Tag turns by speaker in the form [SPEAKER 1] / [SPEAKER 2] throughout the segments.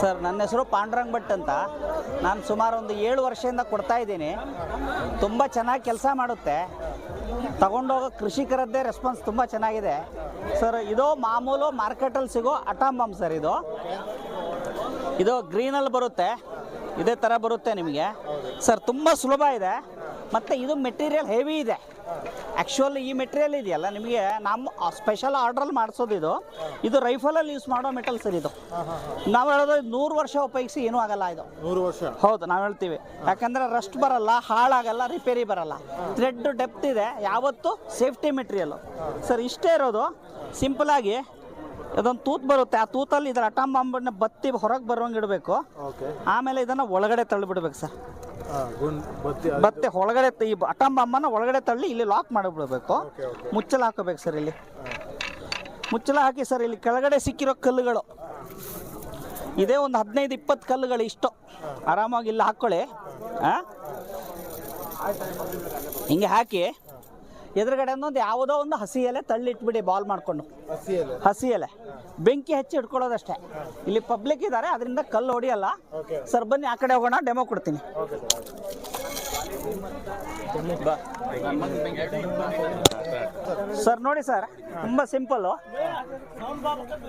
[SPEAKER 1] Sir, ನನ್ನ ಹೆಸರು ಪಾಂಡುರಂಗ್ ಭಟ್ ಅಂತ. ನಾನು ಸುಮಾರು ಒಂದು ಏಳು ವರ್ಷದಿಂದ ಕೊಡ್ತಾ ಇದ್ದೀನಿ. ತುಂಬ ಚೆನ್ನಾಗಿ ಕೆಲಸ ಮಾಡುತ್ತೆ. ತಗೊಂಡೋಗೋ ಕೃಷಿಕರದ್ದೇ ರೆಸ್ಪಾನ್ಸ್ ತುಂಬ ಚೆನ್ನಾಗಿದೆ. ಸರ್, ಇದು ಮಾಮೂಲು ಮಾರ್ಕೆಟಲ್ಲಿ ಸಿಗೋ ಅಟಾಂಬಮ್ ಸರ್ ಇದು. ಇದು ಗ್ರೀನಲ್ಲಿ ಬರುತ್ತೆ. ಇದೇ ಥರ ಬರುತ್ತೆ ನಿಮಗೆ. ಸರ್, ತುಂಬ ಸುಲಭ ಇದೆ. ಮತ್ತು ಇದು ಮೆಟೀರಿಯಲ್ ಹೆವಿ ಇದೆ. ಆ್ಯಕ್ಚುಲಿ ಈ ಮೆಟೀರಿಯಲ್ ಇದೆಯಲ್ಲ ನಿಮಗೆ ನಮ್ಮ ಸ್ಪೆಷಲ್ ಆರ್ಡ್ರಲ್ಲಿ ಮಾಡಿಸೋದು ಇದು ಇದು ರೈಫಲಲ್ಲಿ ಯೂಸ್ ಮಾಡೋ ಮೆಟಲ್ ಸರ್ ಇದು. ನಾವು ಹೇಳೋದು ನೂರು ವರ್ಷ ಉಪಯೋಗಿಸಿ ಏನೂ ಆಗಲ್ಲ ಇದು.
[SPEAKER 2] ನೂರು ವರ್ಷ.
[SPEAKER 1] ಹೌದು ನಾವು ಹೇಳ್ತೀವಿ. ಯಾಕಂದರೆ ರಸ್ಟ್ ಬರಲ್ಲ ಹಾಳಾಗಲ್ಲ ರಿಪೇರಿ ಬರಲ್ಲ. ಥ್ರೆಡ್ ಡೆಪ್ತ್ ಇದೆ ಯಾವತ್ತು ಸೇಫ್ಟಿ ಮೆಟೀರಿಯಲ್ ಸರ್ ಇಷ್ಟೇ ಇರೋದು. ಸಿಂಪಲಾಗಿ ಇದೊಂದು ತೂತ್ ಬರುತ್ತೆ. ಆ ತೂತಲ್ಲಿ ಇದರ ಅಟಮ್ ಬಾಂಬನ್ನ ಬತ್ತಿ ಹೊರಗೆ ಬರೋಂಗೆ ಇಡಬೇಕು. ಆಮೇಲೆ ಇದನ್ನು ಒಳಗಡೆ ತಳ್ಳಿಬಿಡ್ಬೇಕು ಸರ್
[SPEAKER 2] ಬತ್ತಿ
[SPEAKER 1] ಮತ್ತೆ ಒಳಗಡೆ ತ- ಈ ಅಟಂಬಮ್ಮನ ಒಳಗಡೆ ತಳ್ಳಿ ಇಲ್ಲಿ ಲಾಕ್ ಮಾಡಿಬಿಡ್ಬೇಕು. ಮುಚ್ಚಲ ಹಾಕೋಬೇಕು ಸರ್ ಇಲ್ಲಿ. ಮುಚ್ಚಲ ಹಾಕಿ ಸರ್ ಇಲ್ಲಿ ಕೆಳಗಡೆ ಸಿಕ್ಕಿರೋ ಕಲ್ಲುಗಳು. ಇದೇ ಒಂದು ಹದಿನೈದು ಇಪ್ಪತ್ತು ಕಲ್ಲುಗಳು ಇಷ್ಟು. ಆರಾಮಾಗಿ ಇಲ್ಲಿ ಹಾಕ್ಕೊಳ್ಳಿ ಹಾಂ ಹಿಂಗೆ ಹಾಕಿ. ಎದುರುಗಡೆ ಒಂದು ಯಾವುದೋ ಒಂದು ಹಸಿ ಎಲೆ ತಳ್ಳಿಟ್ಬಿಡಿ ಬಾಲ್ ಮಾಡಿಕೊಂಡು. ಹಸಿ ಎಲೆ ಬೆಂಕಿ ಹಚ್ಚಿ ಇಟ್ಕೊಳ್ಳೋದಷ್ಟೇ ಇಲ್ಲಿ ಪಬ್ಲಿಕ್ ಇದ್ದಾರೆ ಅದರಿಂದ ಕಲ್ಲು ಹೊಡಿಯಲ್ಲ. ಸರ್ ಬನ್ನಿ ಆ ಕಡೆ ಹೋಗೋಣ ಡೆಮೋ ಕೊಡ್ತೀನಿ. ಸರ್ ನೋಡಿ ಸರ್ ತುಂಬ ಸಿಂಪಲ್ಲು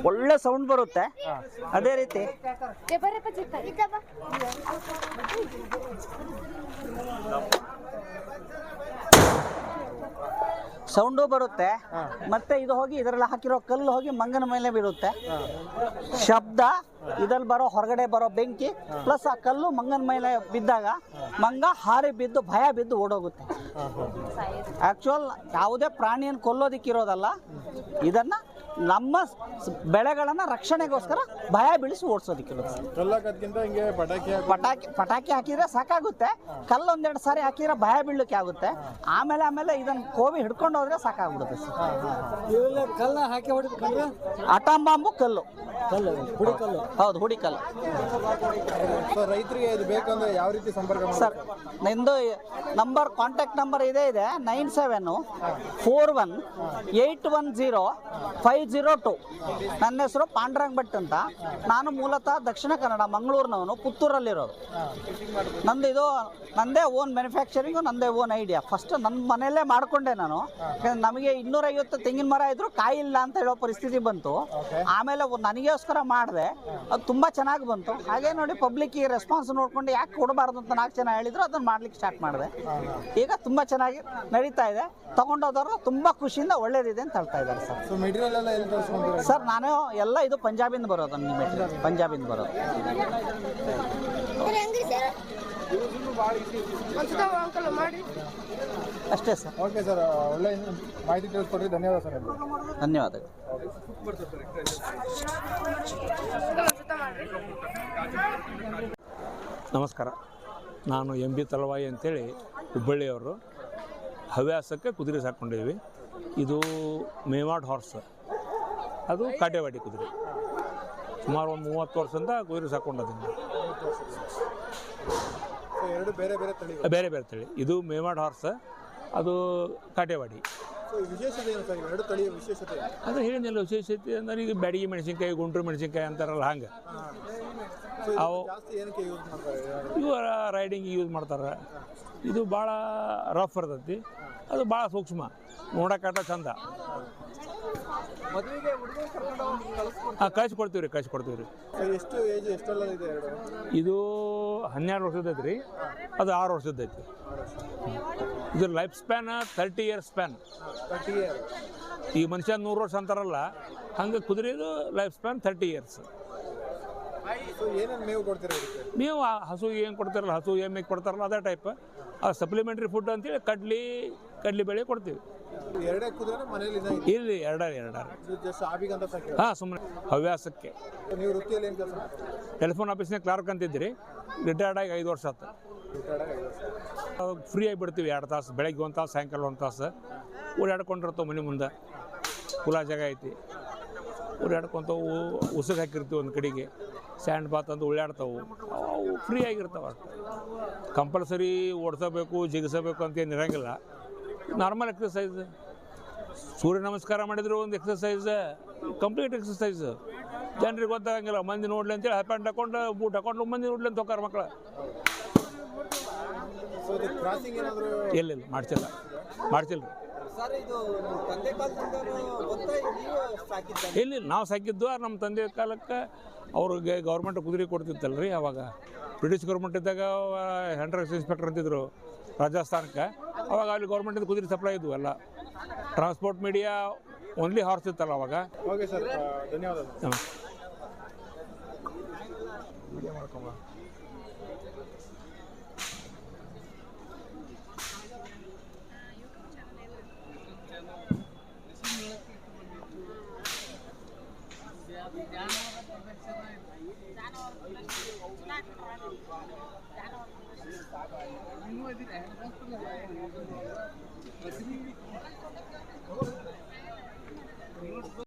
[SPEAKER 1] ಒಳ್ಳೆ ಸೌಂಡ್ ಬರುತ್ತೆ. ಅದೇ ರೀತಿ. ಸೌಂಡು ಬರುತ್ತೆ. ಮತ್ತೆ ಇದು ಹೋಗಿ ಇದರಲ್ಲಿ ಹಾಕಿರೋ ಕಲ್ಲು ಹೋಗಿ ಮಂಗನ ಮೇಲೆ ಬೀಳುತ್ತೆ. ಶಬ್ದ ಇದ್ರಲ್ಲಿ ಬರೋ ಹೊರಗಡೆ ಬರೋ ಬೆಂಕಿ ಪ್ಲಸ್ ಆ ಕಲ್ಲು ಮಂಗನ ಮೇಲೆ ಬಿದ್ದಾಗ ಮಂಗ ಹಾರಿ ಬಿದ್ದು ಭಯ ಬಿದ್ದು ಓಡೋಗುತ್ತೆ. ಆಕ್ಚುಯಲ್ ಯಾವುದೇ ಪ್ರಾಣಿಯನ್ನು ಕೊಲ್ಲೋದಿಕ್ಕಿರೋದಲ್ಲ ಇದನ್ನ ನಮ್ಮ ಬೆಳೆಗಳನ್ನ ರಕ್ಷಣೆಗೋಸ್ಕರ ಭಯ ಬೀಳಿಸಿ
[SPEAKER 2] ಹಿಂಗೆ ಪಟಾಕಿ
[SPEAKER 1] ಪಟಾಕಿ ಪಟಾಕಿ ಹಾಕಿದ್ರೆ ಸಾಕಾಗುತ್ತೆ. ಕಲ್ಲು ಒಂದೆರಡು ಸಾರಿ ಹಾಕಿದ್ರೆ ಭಯ ಬೀಳಲಿಕ್ಕೆ ಆಗುತ್ತೆ. ಆಮೇಲೆ ಆಮೇಲೆ ಇದನ್ನ ಕೋವಿ ಹಿಡ್ಕೊಂಡು ಹೋದ್ರೆ ಸಾಕಾಗ್ಬಿಡುತ್ತೆ ಸರ್.
[SPEAKER 3] ಕಲ್ಲ ಹಾಕಿ ಹೊಡಿಬೇಕಂದ್ರೆ
[SPEAKER 1] ಅಟಾಮ್ ಬಾಂಬು ಕಲ್ಲು.
[SPEAKER 3] ಕಲ್ಲು ಹುಡಿ ಕಲ್ಲು.
[SPEAKER 1] ಹೌದು ಹುಡಿ ಕಲ್ಲು.
[SPEAKER 2] ಸೊ ರೈತರಿಗೆ ಇದು ಬೇಕಂದ್ರೆ ಯಾವ ರೀತಿ ಸಂಪರ್ಕ
[SPEAKER 1] ಸರ್ ನಿಂದು ನಂಬರ್ ಕಾಂಟ್ಯಾಕ್ಟ್ ನಂಬರ್ ಇದೇ ಇದೆ nine seven four one eight one zero five zero two. ನನ್ನ ಹೆಸರು ಪಾಂಡ್ರಂಗ್ ಭಟ್ ಅಂತ. ನಾನು ಮೂಲತಃ ದಕ್ಷಿಣ ಕನ್ನಡ ಮಂಗಳೂರಿನವನು ಪುತ್ತೂರಲ್ಲಿರೋದು ನಂದು ಇದು ನಂದೇ ಓನ್ ಮ್ಯಾನುಫ್ಯಾಕ್ಚರಿಂಗು ನಂದೇ ಓನ್ ಐಡಿಯಾ ಫಸ್ಟ್ ನನ್ನ ಮನೆಯಲ್ಲೇ ಮಾಡಿಕೊಂಡೆ ನಾನು. ನಮಗೆ ಇನ್ನೂರೈವತ್ತು ತೆಂಗಿನ ಮರ ಇದ್ರು ಕಾಯಿ ಇಲ್ಲ ಅಂತ ಹೇಳೋ ಪರಿಸ್ಥಿತಿ ಬಂತು. ಆಮೇಲೆ ನನಗೋಸ್ಕರ ಮಾಡಿದೆ. ಅದು ತುಂಬ ಚೆನ್ನಾಗಿ ಬಂತು. ಹಾಗೆ ನೋಡಿ ಪಬ್ಲಿಕ್ ಈ ರೆಸ್ಪಾನ್ಸ್ ನೋಡ್ಕೊಂಡು ಯಾಕೆ ಕೊಡಬಾರ್ದು ಅಂತ ನಾಲ್ಕು ಜನ ಹೇಳಿದ್ರು ಅದನ್ನು ಮಾಡ್ಲಿಕ್ಕೆ ಸ್ಟಾರ್ಟ್ ಮಾಡಿದೆ. ಈಗ ತುಂಬ ಚೆನ್ನಾಗಿ ನಡೀತಾ ಇದೆ. ತಗೊಂಡೋದವರು ತುಂಬ ಖುಷಿಯಿಂದ ಒಳ್ಳೇದಿದೆ ಅಂತ ಹೇಳ್ತಾ ಇದ್ದಾರೆ ಸರ್.
[SPEAKER 2] ಸೊ ಮೆಟೀರಿಯಲ್ ಎಲ್ಲ ಎಲ್ಲಿ ತರಿಸ್ಕೊಂಡ್ರೆ
[SPEAKER 1] ಸರ್ ನಾನು ಎಲ್ಲ ಇದು ಪಂಜಾಬಿಂದ ಬರೋದು ನಿಮ್ಮ ಮೆಟೀರಿಯಲ್ ಪಂಜಾಬಿಂದ ಬರೋದು. ಅಷ್ಟೇ ಸರ್.
[SPEAKER 2] ಓಕೆ ಸರ್ ಒಳ್ಳೆ ಮಾಹಿತಿ ತಿಳಿಸ್ಕೊಡ್ರಿ ಧನ್ಯವಾದ ಸರ್
[SPEAKER 1] ಧನ್ಯವಾದಗಳು.
[SPEAKER 4] ನಮಸ್ಕಾರ. ನಾನು ಎಂ ಬಿ ತಲವಾಯಿ ಅಂತೇಳಿ ಹುಬ್ಬಳ್ಳಿಯವರು ಹವ್ಯಾಸಕ್ಕೆ ಕುದುರೆ ಸಾಕೊಂಡಿದ್ವಿ ಇದು ಮೇವಾಡ್ ಹಾರ್ಸ್. ಅದು ಕಾಟೇವಾಡಿ ಕುದುರೆ. ಸುಮಾರು ಒಂದು ಮೂವತ್ತು ವರ್ಷದಿಂದ ಕುದುರೆ ಸಾಕೊಂಡಿದ್ದೀನಿ
[SPEAKER 2] ಎರಡು ಬೇರೆ ಬೇರೆ ತಳಿ
[SPEAKER 4] ಬೇರೆ ಬೇರೆ ತಳಿ. ಇದು ಮೇವಾಡ್ ಹಾರ್ಸ್ ಅದು ಕಾಟೆವಾಡಿ.
[SPEAKER 2] ವಿಶೇಷತೆ ಏನು ಸರ್? ಎರಡು ತಳಿಯ ವಿಶೇಷತೆ
[SPEAKER 4] ಅದು ಹೇಳಿದ್ನಲ್ಲ ವಿಶೇಷತೆ ಅಂದ್ರೆ ಈಗ ಬ್ಯಾಡಗಿ ಮೆಣಸಿನ್ಕಾಯಿ ಗುಂಟೂರು ಮೆಣಸಿನ್ಕಾಯಿ ಅಂತಾರಲ್ಲ ಹಂಗೆ. ಅವು
[SPEAKER 2] ಇವರ
[SPEAKER 4] ಇವು ರೈಡಿಂಗ್ ಯೂಸ್ ಮಾಡ್ತಾರೆ. ಇದು ಭಾಳ ರಫ್ ಇರ್ತೈತಿ. ಅದು ಭಾಳ ಸೂಕ್ಷ್ಮ. ನೋಡೋಕ್ಕಾಟ ಚಂದ. ಹಾಂ ಕಳಿಸ್ಕೊಡ್ತೀವಿ ರೀ ಕಳಿಸ್ಕೊಡ್ತೀವಿ ರೀ.
[SPEAKER 2] ಸೊ ಎಷ್ಟು ಏಜ್ ಎಷ್ಟೆಲ್ಲ ಇದೆ
[SPEAKER 4] ಹನ್ನೆರಡು ವರ್ಷದ ಐತಿ ರೀ ಅದು ಆರು ವರ್ಷದ ಐತಿ ಇದು life span thirty years span
[SPEAKER 2] thirty year
[SPEAKER 4] ಈ ಮನುಷ್ಯ ನೂರು ವರ್ಷ ಅಂತಾರಲ್ಲ ಹಂಗೆ ಕುದುರೆದು ಲೈಫ್ ಸ್ಪ್ಯಾನ್ ತರ್ಟಿ ಇಯರ್ಸ್ ನೀವು ಹಸು ಏನು ಕೊಡ್ತಾರಲ್ಲ ಹಸು ಎಮ್ಮೆಗೆ ಕೊಡ್ತಾರಲ್ಲ ಅದೇ ಟೈಪ್ ಆ ಸಪ್ಲಿಮೆಂಟ್ರಿ ಫುಡ್ ಅಂತೇಳಿ ಕಡ್ಲಿ ಕಡ್ಲಿ ಬೇಳೆ ಕೊಡ್ತೀವಿ.
[SPEAKER 2] ಎರಡೇ ಕುದುರೆ ಮನೇಲಿ ಇದೆ?
[SPEAKER 4] ಇಲ್ಲಿ ಎರಡಾರು ಎರಡಾರು
[SPEAKER 2] ಜಸ್ಟ್
[SPEAKER 4] ಹಾಂ ಸುಮ್ಮನೆ ಹವ್ಯಾಸಕ್ಕೆ.
[SPEAKER 2] ನೀವು ವೃತ್ತಿಯಲ್ಲಿ ಏನು ಕೆಲಸ
[SPEAKER 4] ಟೆಲಿಫೋನ್ ಆಫೀಸ್ನಾಗ ಕ್ಲಾರ್ಕ್ ಅಂತಿದ್ರಿ ರಿಟೈರ್ಡ್ ಆಗಿ ಐದು ವರ್ಷ ಆಯ್ತು. ಫ್ರೀ ಆಗಿ ಬಿಡ್ತೀವಿ ಎರಡು ತಾಸು ಬೆಳಗ್ಗೆ ಒಂದು ತಾಸು ಸಾಯಂಕಾಲ ಒಂದು ತಾಸು. ಓಡಾಡ್ಕೊಂಡಿರ್ತಾವೆ ಮನೆ ಮುಂದೆ. ಕುಲ ಜಾಗ ಐತಿ. ಓಡಾಡ್ಕೊಂತವು ಉಸುಗ್ ಹಾಕಿರ್ತೀವಿ ಒಂದು ಕಡೆಗೆ. ಸ್ಯಾಂಡ್ ಬಾತ್ ಅಂತ ಉಳ್ಳಾಡ್ತಾವು. ಅವು ಫ್ರೀ ಆಗಿರ್ತಾವೆ ಅಷ್ಟು. ಕಂಪಲ್ಸರಿ ಓಡಿಸಬೇಕು ಜಿಗಿಸಬೇಕು ಅಂತ ಏನು ಇರಂಗಿಲ್ಲ. ನಾರ್ಮಲ್ ಎಕ್ಸಸೈಸ್ ಸೂರ್ಯ ನಮಸ್ಕಾರ ಮಾಡಿದ್ರು ಒಂದು ಎಕ್ಸಸೈಸ್ ಕಂಪ್ಲೀಟ್ ಎಕ್ಸಸೈಸ್ ಜನರಿಗೆ ಗೊತ್ತಾಗಂಗಿಲ್ಲ ಮಂದಿ ನೋಡ್ಲಿ ಅಂತೇಳಿ ಹ್ಯಾಪೆಂಟ್ ಹಾಕೊಂಡು ಬೂಟ್ ಹಾಕೊಂಡು ಮಂದಿ ನೋಡ್ಲಿ ಅಂತ ಹೋಗಾರ ಮಕ್ಕಳ ಇಲ್ಲ
[SPEAKER 3] ಮಾಡ್ತಿಲ್ಲ ಇದು ತಂದೆ ಕಾಲದಿಂದ ಗೊತ್ತಾ ನೀವು ಸಾಕಿದ್ದ?
[SPEAKER 4] ನಮ್ಮ ತಂದೆ ಕಾಲಕ್ಕೆ ಅವ್ರಿಗೆ ಗೌರ್ಮೆಂಟ್ ಕುದುರೆ ಕೊಡ್ತಿತ್ತಲ್ಲ ರೀ ಅವಾಗ. ಬ್ರಿಟಿಷ್ ಗೌರ್ಮೆಂಟ್ ಇದ್ದಾಗ ಹ್ಯಾಂಡ್ರಕ್ಸ್ ಇನ್ಸ್ಪೆಕ್ಟರ್ ಅಂತಿದ್ರು. ರಾಜಸ್ಥಾನಕ್ಕೆ. ಅವಾಗ ಅಲ್ಲಿ ಗೌರ್ಮೆಂಟಿಂದ ಕುದುರೆ ಸಪ್ಲೈ ಇದ್ವು ಎಲ್ಲ. ಟ್ರಾನ್ಸ್ಪೋರ್ಟ್ ಮೀಡಿಯಾ ಓನ್ಲಿ ಹಾರ್ಸ್ ಇತ್ತಲ್ಲ ಅವಾಗ.
[SPEAKER 2] ಓಕೆ ಸರ್ ಧನ್ಯವಾದ
[SPEAKER 4] Thank
[SPEAKER 5] you.